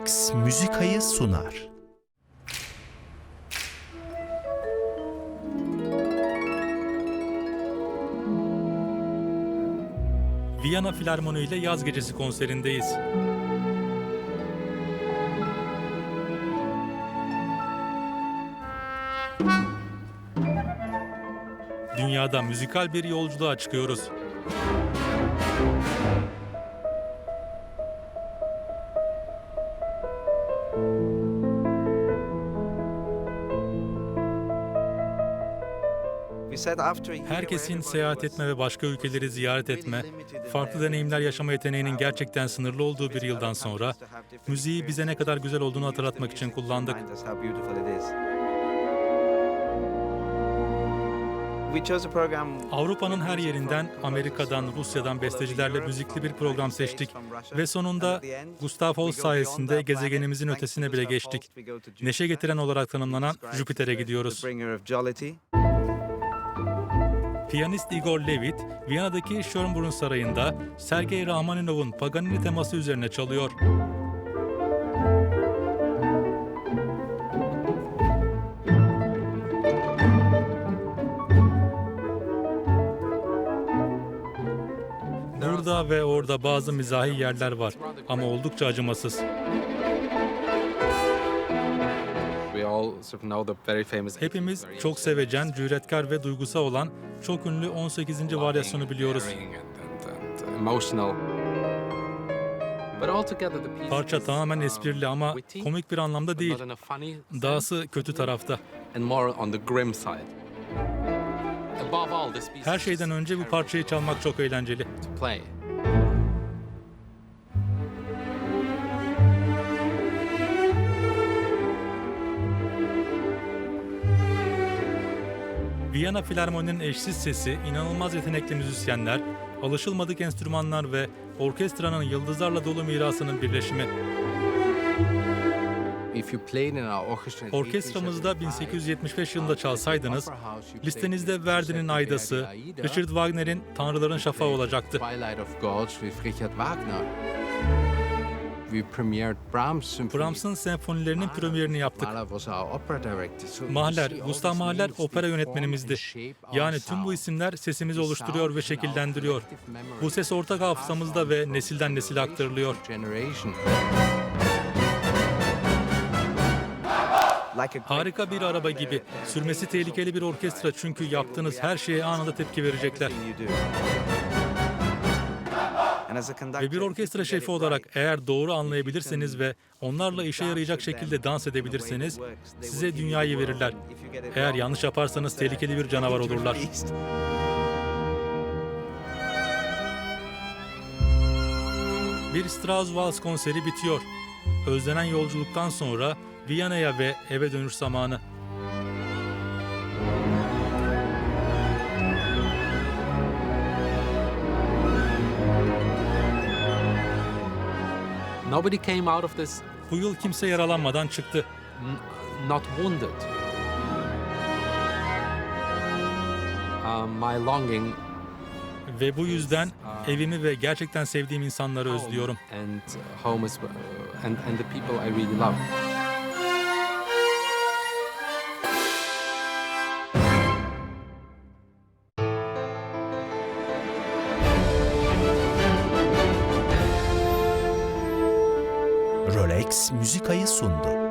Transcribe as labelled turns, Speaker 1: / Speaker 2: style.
Speaker 1: Rolex Müzikayı sunar.
Speaker 2: Viyana Filarmoni ile Yaz Gecesi konserindeyiz. Dünyada müzikal bir yolculuğa çıkıyoruz. Herkesin seyahat etme ve başka ülkeleri ziyaret etme, farklı deneyimler yaşama yeteneğinin gerçekten sınırlı olduğu bir yıldan sonra müziği bize ne kadar güzel olduğunu hatırlatmak için kullandık. Avrupa'nın her yerinden, Amerika'dan, Rusya'dan bestecilerle müzikli bir program seçtik ve sonunda Gustav Holst sayesinde gezegenimizin ötesine bile geçtik. Neşe getiren olarak tanımlanan Jüpiter'e gidiyoruz. Piyanist Igor Levit, Viyana'daki Schönbrunn Sarayı'nda Sergei Rahmaninov'un Paganini teması üzerine çalıyor. Burada ve orada bazı mizahi yerler var ama oldukça acımasız. Hepimiz çok sevecen, cüretkar ve duygusal olan çok ünlü 18. varyasyonu biliyoruz. Parça tamamen esprili ama komik bir anlamda değil. Dahası kötü tarafta. Her şeyden önce bu parçayı çalmak çok eğlenceli. Viyana Filarmoni'nin eşsiz sesi, inanılmaz yetenekli müzisyenler, alışılmadık enstrümanlar ve orkestranın yıldızlarla dolu mirasının birleşimi. Orkestramızda
Speaker 3: 1875,
Speaker 2: 1875 yılında çalsaydınız, listenizde Verdi'nin Aydası, Richard Wagner'in Tanrıların Şafağı olacaktı. Brahms'ın senfonilerinin premierini yaptık.
Speaker 3: Mahler was our opera director. So you
Speaker 2: Mahler,
Speaker 3: see all
Speaker 2: Gustav Mahler opera yönetmenimizdi. Yani tüm bu isimler sesimizi oluşturuyor ve
Speaker 3: is in our
Speaker 2: şekillendiriyor. Bu ses ortak hafızamızda ve nesilden nesile aktarılıyor.
Speaker 3: Generation.
Speaker 2: Harika bir araba gibi. Sürmesi tehlikeli bir orkestra çünkü yaptığınız her şeye anında tepki verecekler. Ve bir orkestra şefi olarak eğer doğru anlayabilirseniz ve onlarla işe yarayacak şekilde dans edebilirseniz size dünyayı verirler. Eğer yanlış yaparsanız tehlikeli bir canavar olurlar. Bir Strauss Vals konseri bitiyor. Özlenen yolculuktan sonra Viyana'ya ve eve dönüş zamanı.
Speaker 3: Nobody came out of this
Speaker 2: Bu yıl kimse yaralanmadan çıktı.
Speaker 3: n- not wounded. Um, my longing
Speaker 2: Ve bu yüzden evimi ve gerçekten sevdiğim insanları özlüyorum.
Speaker 3: and uh, home is uh, and and the people I really love.
Speaker 1: Rolex Müzikayı sundu.